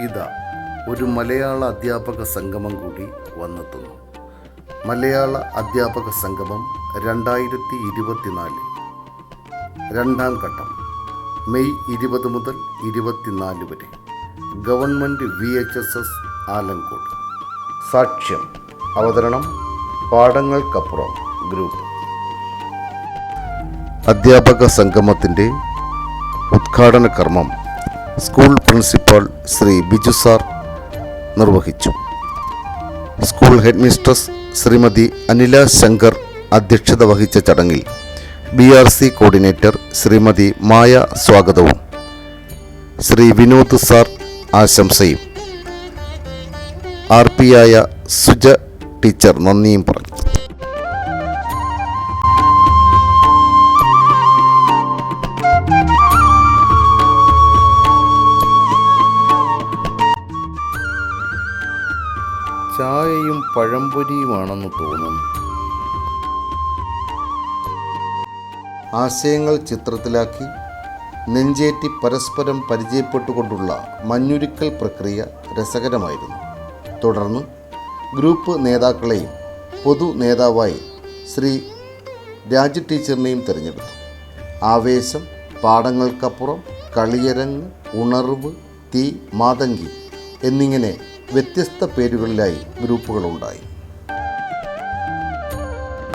ഇതാ ഒരു മലയാള അധ്യാപക സംഗമം കൂടി വന്നെത്തുന്നു. മലയാള അധ്യാപക സംഗമം രണ്ടായിരത്തി ഇരുപത്തിനാല്. രണ്ടാം ഘട്ടം. മെയ് ഇരുപത് മുതൽ ഇരുപത്തിനാല് വരെ. Government V H S S Alangode. സാക്ഷ്യം. അവതരണം പാഠങ്ങൾക്കപ്പുറം ഗ്രൂപ്പ്. അധ്യാപക സംഗമത്തിന്റെ ഉദ്ഘാടന കർമ്മം school principal Shri Biju sir നിർവഹിച്ചു. School head mistress Shrimati Anila Shankar അധ്യക്ഷത വഹിച്ച ചടങ്ങിൽ B R C coordinator Shrimati Maya സ്വാഗതവും ശ്രീ വിനോദ് സാർ ആശംസയും. ആർ ആയ സുജ ടീച്ചർ നന്ദിയും പറഞ്ഞു. ചായയും പഴംപൊരിയുമാണെന്ന് തോന്നുന്നു. ആശയങ്ങൾ ചിത്രത്തിലാക്കി നെഞ്ചേറ്റി പരസ്പരം പരിചയപ്പെട്ടുകൊണ്ടുള്ള മഞ്ഞുരുക്കൽ പ്രക്രിയ രസകരമായിരുന്നു. തുടർന്ന് ഗ്രൂപ്പ് നേതാക്കളെയും പൊതു നേതാവായി ശ്രീ രാജ ടീച്ചറിനെയും തിരഞ്ഞെടുത്തു. ആവേശം പാഠങ്ങൾക്കപ്പുറം കളിയരങ്ങ് ഉണർവ് തീ മാതങ്കി എന്നിങ്ങനെ വ്യത്യസ്ത പേരുകളിലായി ഗ്രൂപ്പുകളുണ്ടായി.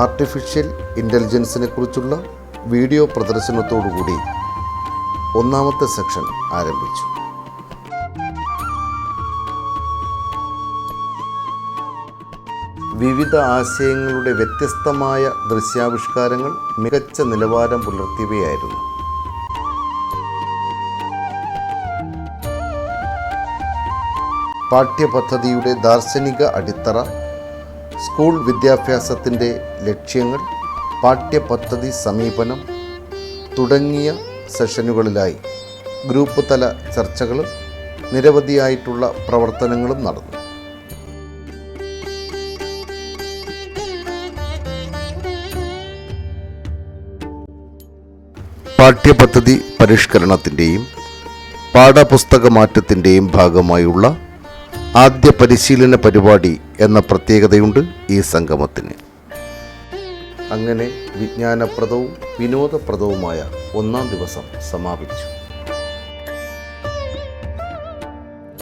ആർട്ടിഫിഷ്യൽ ഇന്റലിജൻസിനെ കുറിച്ചുള്ള വീഡിയോ പ്രദർശനത്തോടുകൂടി ഒന്നാമത്തെ സെക്ഷൻ ആരംഭിച്ചു. വിവിധ ആശയങ്ങളുടെ വ്യത്യസ്തമായ ദൃശ്യാവിഷ്കാരങ്ങൾ മികച്ച നിലവാരം പുലർത്തിയവയായിരുന്നു. പാഠ്യപദ്ധതിയുടെ ദാർശനിക അടിത്തറ സ്കൂൾ വിദ്യാഭ്യാസത്തിന്റെ ലക്ഷ്യങ്ങൾ പാഠ്യപദ്ധതി സമീപനം തുടങ്ങിയ സെഷനുകളിലായി ഗ്രൂപ്പ് തല ചർച്ചകളും നിരവധിയായിട്ടുള്ള പ്രവർത്തനങ്ങളും നടന്നു. പാഠ്യപദ്ധതി പരിഷ്കരണത്തിന്റെയും പാഠപുസ്തക മാറ്റത്തിന്റെയും ഭാഗമായുള്ള ആദ്യ പരിശീലന പരിപാടി എന്ന പ്രത്യേകതയുണ്ട് ഈ സംഗമത്തിന്. അങ്ങനെ വിജ്ഞാനപ്രദവും വിനോദപ്രദവുമായ ഒന്നാം ദിവസം സമാപിച്ചു.